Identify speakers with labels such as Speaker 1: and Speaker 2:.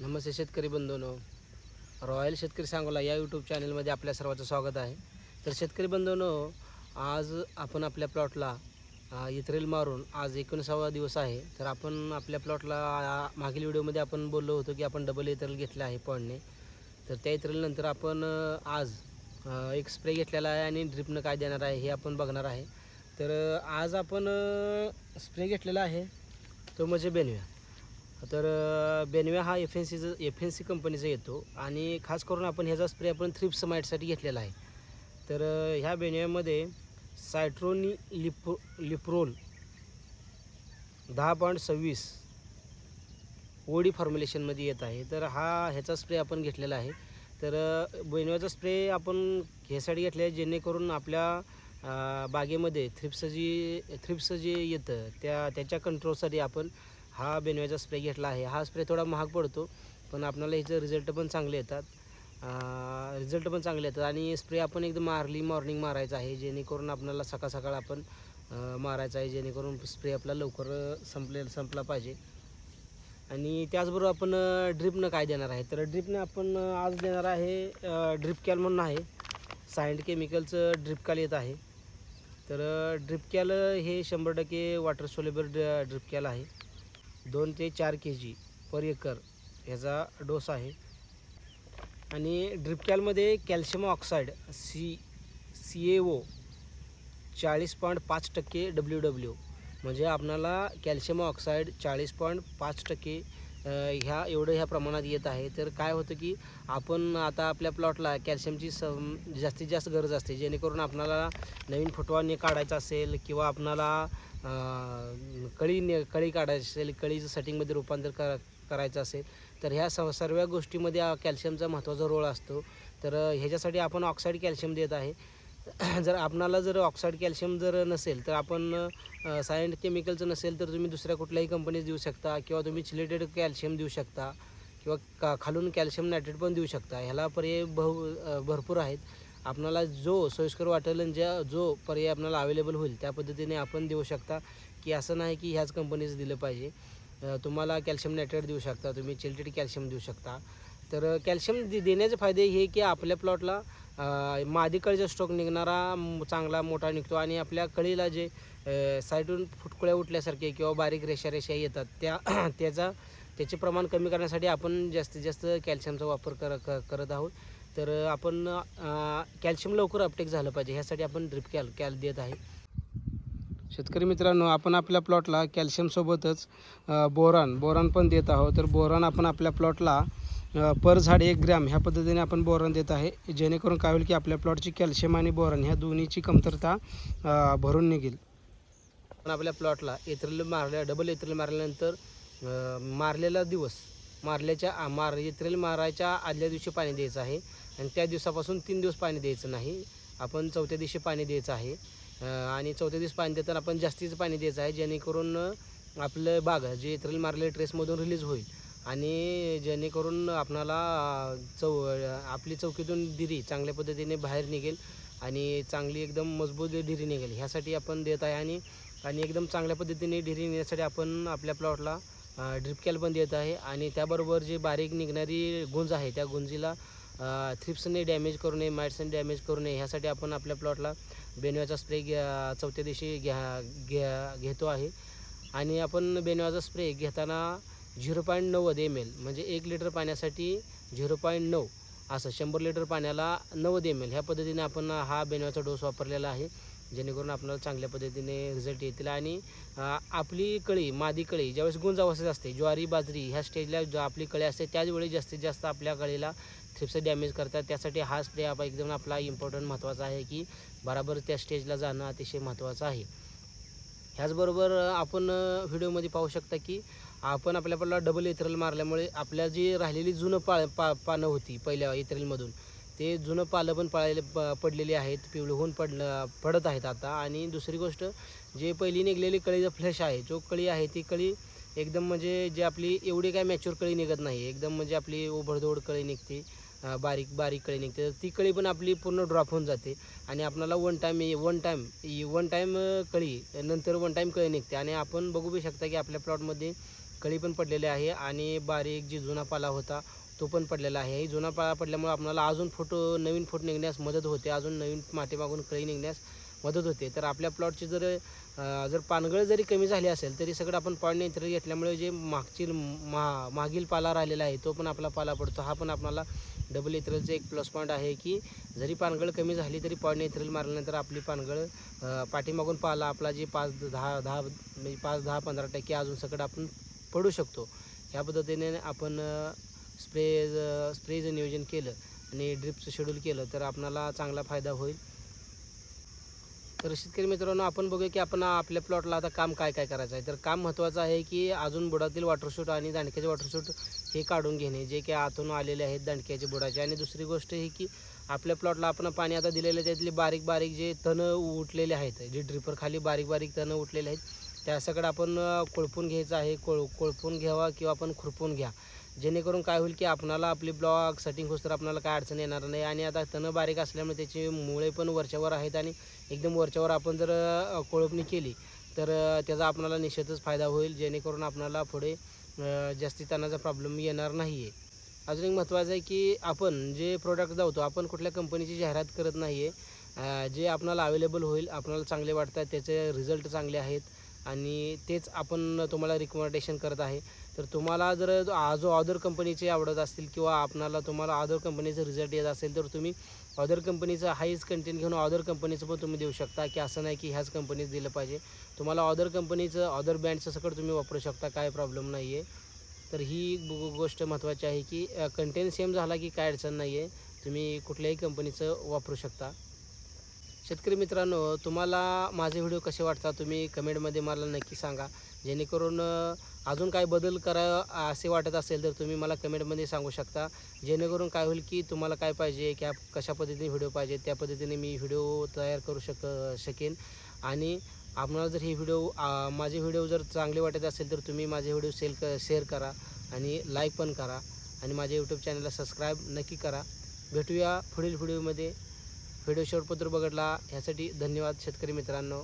Speaker 1: नमस्ते शेतकरी बंधूनो. रॉयल शेतकरी सांगोला या यूट्यूब चॅनलमध्ये आपल्या सर्वांचं स्वागत आहे. तर शेतकरी बंधूनो आज आपण आपल्या प्लॉटला इथरेल मारून आज एकोणीसावा दिवस आहे. तर आपण आपल्या प्लॉटला मागील व्हिडिओमध्ये आपण बोललो होतो की आपण डबल इथरेल घेतलं आहे पॉडने तर त्या इथरेलनंतर आपण आज एक स्प्रे घेतलेला आहे आणि ड्रिपनं काय देणार आहे हे आपण बघणार आहे. तर आज आपण स्प्रे घेतलेला आहे. तो म्हणजे बेनव्या. तर बेनव्या हा एफ एन सीचं एफ एन सी कंपनीचा येतो. आणि खास करून आपण ह्याचा स्प्रे आपण थ्रिप्स माईटसाठी घेतलेला आहे. तर ह्या बेनव्यामध्ये सायट्रोनी लिप्रो लिप्रोल दहा पॉईंट सव्वीस ओडी फॉर्म्युलेशनमध्ये येत आहे. तर हा ह्याचा स्प्रे आपण घेतलेला आहे. तर बेनव्याचा स्प्रे आपण ह्यासाठी घेतला आहे जेणेकरून आपल्या बागेमध्ये थ्रिप्स जी थ्रिप्स जे येतं त्या त्याच्या कंट्रोलसाठी आपण हा बेनव्याचा स्प्रे घेतला आहे. हा स्प्रे थोडा महाग पडतो पण आपल्याला ह्याचे रिझल्ट पण चांगले येतात. रिझल्ट पण चांगले येतात. आणि स्प्रे आपण एकदम अर्ली मॉर्निंग मारायचा आहे जेणेकरून आपल्याला सकाळ सकाळ आपण मारायचा आहे जेणेकरून स्प्रे आपला लवकर संपले संपला पाहिजे. आणि त्याचबरोबर आपण ड्रिपनं काय देणार आहे? तर ड्रिपनं आपण आज देणार आहे ड्रिप कॅल म्हणून आहे. सायंट केमिकलचं ड्रिप कॅल येत आहे. तर ड्रिप कॅल हे शंभर टक्के वॉटर सोलेबल ड्रिप कॅल आहे. दोन ते चार के जी पर एकर ह्याचा डोस आहे. आणि ड्रिपकॅलमध्ये calcium oxide C C A O चाळीस पॉईंट पाच टक्के डब्ल्यू डब्ल्यू म्हणजे आपणाला कॅल्शियम ऑक्साईड चाळीस पॉईंट पाच टक्के ह्या एवढं ह्या प्रमाणात येत आहे. तर काय होतं की आपण आता आपल्या प्लॉटला कॅल्शियमची सम जास्तीत जास्त गरज असते. जेणेकरून आपणाला नवीन फुटवाने काढायचा असेल किंवा आपणाला कळी ने कळी काढायची असेल कळीचं सेटिंगमध्ये रूपांतर कर करायचं असेल तर ह्या स सर्व गोष्टीमध्ये कॅल्शियमचा महत्त्वाचा रोल असतो. तर ह्याच्यासाठी आपण ऑक्साईड कॅल्शियम देत आहे. जर आपणाला जर ऑक्साईड कॅल्शियम जर नसेल तर आपण सायंट केमिकलचं नसेल तर तुम्ही दुसऱ्या कुठल्याही कंपनीत देऊ शकता किंवा तुम्ही चिलेटेड कॅल्शियम देऊ शकता किंवा का खालून कॅल्शियम नायट्रेट पण देऊ शकता. ह्याला पर्याय भ भरपूर आहेत. आपणाला जो सोयीस्कर वाटेल आणि ज्या जो पर्याय आपल्याला अवेलेबल होईल त्या पद्धतीने आपण देऊ शकता की असं नाही की ह्याच कंपनीचं दिलं पाहिजे. तुम्हाला कॅल्शियम नायट्रेट देऊ शकता तुम्ही चिलेटेड कॅल्शियम देऊ शकता. तर कॅल्शियम दे देण्याचे फायदे हे की आपल्या प्लॉटला मादी कळीचा स्ट्रोक निघणारा चांगला मोठा निघतो. आणि आपल्या कळीला जे साईडून फुटकुळ्या उठल्यासारखे किंवा बारीक रेषा रेषा येतात त्या त्याचा त्याचे प्रमाण कमी करण्यासाठी आपण जास्तीत जास्त कॅल्शियमचा वापर कर क- करत आहोत. तर आपण कॅल्शियम लवकर अपटेक झालं पाहिजे ह्यासाठी आपण ड्रिप कॅल कॅल देत आहे. शेतकरी मित्रांनो आपण आपल्या प्लॉटला कॅल्शियमसोबतच बोरान बोरान पण देत आहोत. तर बोरान आपण आपल्या प्लॉटला पर झाड एक ग्रॅम ह्या पद्धतीने आपण बोरण देत आहे. जेणेकरून काय होईल की आपल्या प्लॉटची कॅल्शियम आणि बोरण ह्या दोन्हीची कमतरता भरून निघेल. पण आपल्या प्लॉटला एथ्रिल मारल्या डबल एथ्रिल मारल्यानंतर मारलेला दिवस मारल्याच्या मार एथ्रिल मारायच्या आदल्या दिवशी पाणी द्यायचं आहे. आणि त्या दिवसापासून तीन दिवस पाणी द्यायचं नाही. आपण चौथ्या दिवशी पाणी द्यायचं आहे. आणि चौथ्या दिवस पाणी देताना आपण जास्तीचं पाणी द्यायचं आहे. जेणेकरून आपलं बाग जे एथ्रिल मारलेल्या ट्रेसमधून रिलीज होईल. आणि जेणेकरून आपणाला चौ आपली चौकीतून डिरी चांगल्या पद्धतीने बाहेर निघेल आणि चांगली एकदम मजबूत डिरी निघेल. ह्यासाठी आपण देत आहे आणि आणि एकदम चांगल्या पद्धतीने डिरी नेण्यासाठी आपण आपल्या प्लॉटला ड्रिप कॅल पण देत आहे आणि त्याबरोबर जी बारीक निघणारी गुंज आहे त्या गुंजीला थ्रिप्सने डॅमेज करू नये माइट्सने डॅमेज करू नये ह्यासाठी आपण आपल्या प्लॉटला बेनव्याचा स्प्रे घ्या चौथ्या दिवशी घ्या घ्या घेतो आहे. आणि आपण बेनव्याचा स्प्रे घेताना झिरो पॉईंट नव्वद एम एल म्हणजे एक लिटर पाण्यासाठी झिरो पॉईंट नऊ असं शंभर लिटर पाण्याला नव्वद एम एल ह्या पद्धतीने आपण हा बेनव्याचा डोस वापरलेला आहे जेणेकरून आपल्याला चांगल्या पद्धतीने रिझल्ट येतील. आणि आपली कळी मादी कळी ज्यावेळेस गुंजावस्थेत असते ज्वारी बाजरी ह्या स्टेजला जो आपली कळी असते त्याचवेळी जास्तीत जास्त आपल्या कळीला थ्रिप्स डॅमेज करतात. त्यासाठी हा स्प्रे आप एकदम आपला इम्पॉर्टंट महत्त्वाचा आहे की बराबर त्या स्टेजला जाणं अतिशय महत्त्वाचं आहे. ह्याचबरोबर आपण व्हिडिओमध्ये पाहू शकता की आपण आपल्या आपल्याला डबल इथरल मारल्यामुळे आपल्या जी राहिलेली जुनं पा पा पानं होती पहिल्या e इथरलमधून ते जुनं पालं पण पळायले प पडलेली आहेत पिवळं होऊन पडलं पडत आहेत आता. आणि दुसरी गोष्ट जे पहिली निघलेली कळीचा फ्लॅश आहे जो कळी आहे ती कळी एकदम म्हणजे जे आपली एवढी काय मॅच्युअर कळी निघत नाही. एकदम म्हणजे आपली ओभडधोड कळी निघते बारीक बारीक कळी निघते. तर ती कळी पण आपली पूर्ण ड्रॉप होऊन जाते. आणि आपल्याला one time one time one time कळी नंतर वन टाईम कळी निघते. आणि आपण बघू बी शकता की आपल्या प्लॉटमध्ये कळी पण पडलेली आहे आणि बारीक जी जुना पाला होता तो पण पडलेला आहे. ही जुना पाला पडल्यामुळे आपल्याला अजून फोटो नवीन फूट निघण्यास मदत होते. अजून नवीन मातीमागून कळी निघण्यास मदत होते. तर आपल्या प्लॉटची जर जर पानगळ जरी कमी झाली असेल तरी सगळं आपण पाणी नियंत्रण घेतल्यामुळे जे मागची मा मागील पाला राहिलेला आहे तो पण आपला पाला पडतो. हा पण आपल्याला डबल इथरलचं एक प्लस पॉईंट आहे की जरी पानगळ कमी झाली तरी पाणी इथरल मारल्यानंतर आपली पानगळ पाठीमागून पाला आपला जे पाच दहा दहा म्हणजे पाच दहा पंधरा टक्के अजून सगळं आपण पडू शकतो. ह्या पद्धतीने आपण स्प्रे स्प्रेचं नियोजन केलं आणि ड्रिपचं शेड्यूल केलं तर आपणाला चांगला फायदा होईल. तर शेतकरी मित्रांनो आपण बघूया की आपण आपल्या प्लॉटला आता काम काय काय करायचं आहे. तर काम महत्त्वाचं आहे की अजून बुडातील वॉटरशूट आणि दांडक्याचे वॉटरशूट हे काढून घेणे जे की आतून आलेले आहेत दांडक्याचे बुडाचे. आणि दुसरी गोष्ट ही की आपल्या प्लॉटला आपण पाणी आता दिलेलं आहे त्यातले बारीक बारीक जे तणं उठलेले आहेत जे ड्रिपर खाली बारीक बारीक तणं उठलेले आहेत त्या सगळं आपण कोळपून घ्यायचं आहे. कोळ कोळपून घ्यावा किंवा आपण खुरपून घ्या. जेणेकरून काय होईल की आपणाला आपली ब्लॉक सेटिंग होस्तर आपल्याला काय अडचण येणार नाही. आणि आता तणं बारीक असल्यामुळे त्याची मुळे पण वरच्यावर आहेत आणि एकदम वरच्यावर आपण जर कोळपणी केली तर त्याचा आपणाला निश्चितच फायदा होईल. जेणेकरून आपणाला पुढे जास्ती तणाचा प्रॉब्लेम येणार नाही आहे अजून एक महत्त्वाचं आहे की आपण जे प्रोडक्ट जावतो आपण कुठल्या कंपनीची जाहिरात करत नाही आहे जे आपणाला अवेलेबल होईल आपणाला चांगले वाटतात त्याचे रिझल्ट चांगले आहेत. आणि तेच आपण तुम्हाला रिकमेंडेशन करत आहे. तर तुम्हाला जर जो अदर कंपनीचे आवडत असतील किंवा आपणाला तुम्हाला अदर कंपनीचं रिझल्ट येत असेल तर तुम्ही अदर कंपनीचं हाईच कंटेंट घेऊन अदर कंपनीचं पण तुम्ही देऊ शकता की असं नाही की ह्याच कंपनीचं दिलं पाहिजे. तुम्हाला अदर कंपनीचं अदर ब्रँडचं सगळं तुम्ही वापरू शकता काय प्रॉब्लेम नाही आहे तर ही गोष्ट महत्त्वाची आहे की कंटेंट सेम झाला की काय अडचण नाही आहे तुम्ही कुठल्याही कंपनीचं वापरू शकता. शेतकरी मित्रांनो तुम्हाला माझे व्हिडिओ कसे वाटतात तुम्ही कमेंटमध्ये मला नक्की सांगा. जेणेकरून अजून काय बदल करा असे वाटत असेल तर तुम्ही मला कमेंटमध्ये सांगू शकता. जेणेकरून काय होईल की तुम्हाला काय पाहिजे क्या कशा पद्धतीने व्हिडिओ पाहिजे त्या पद्धतीने मी व्हिडिओ तयार करू शक शकेन. आणि आपणाला जर हे व्हिडिओ माझे व्हिडिओ जर चांगले वाटत असेल तर तुम्ही माझे व्हिडिओ सेल क शेअर करा आणि लाईक पण करा. आणि माझ्या यूट्यूब चॅनलला सबस्क्राईब नक्की करा. भेटूया पुढील व्हिडिओमध्ये. व्हिडिओ शेवटपत्र बघितला. ह्यासाठी धन्यवाद शेतकरी मित्रांनो.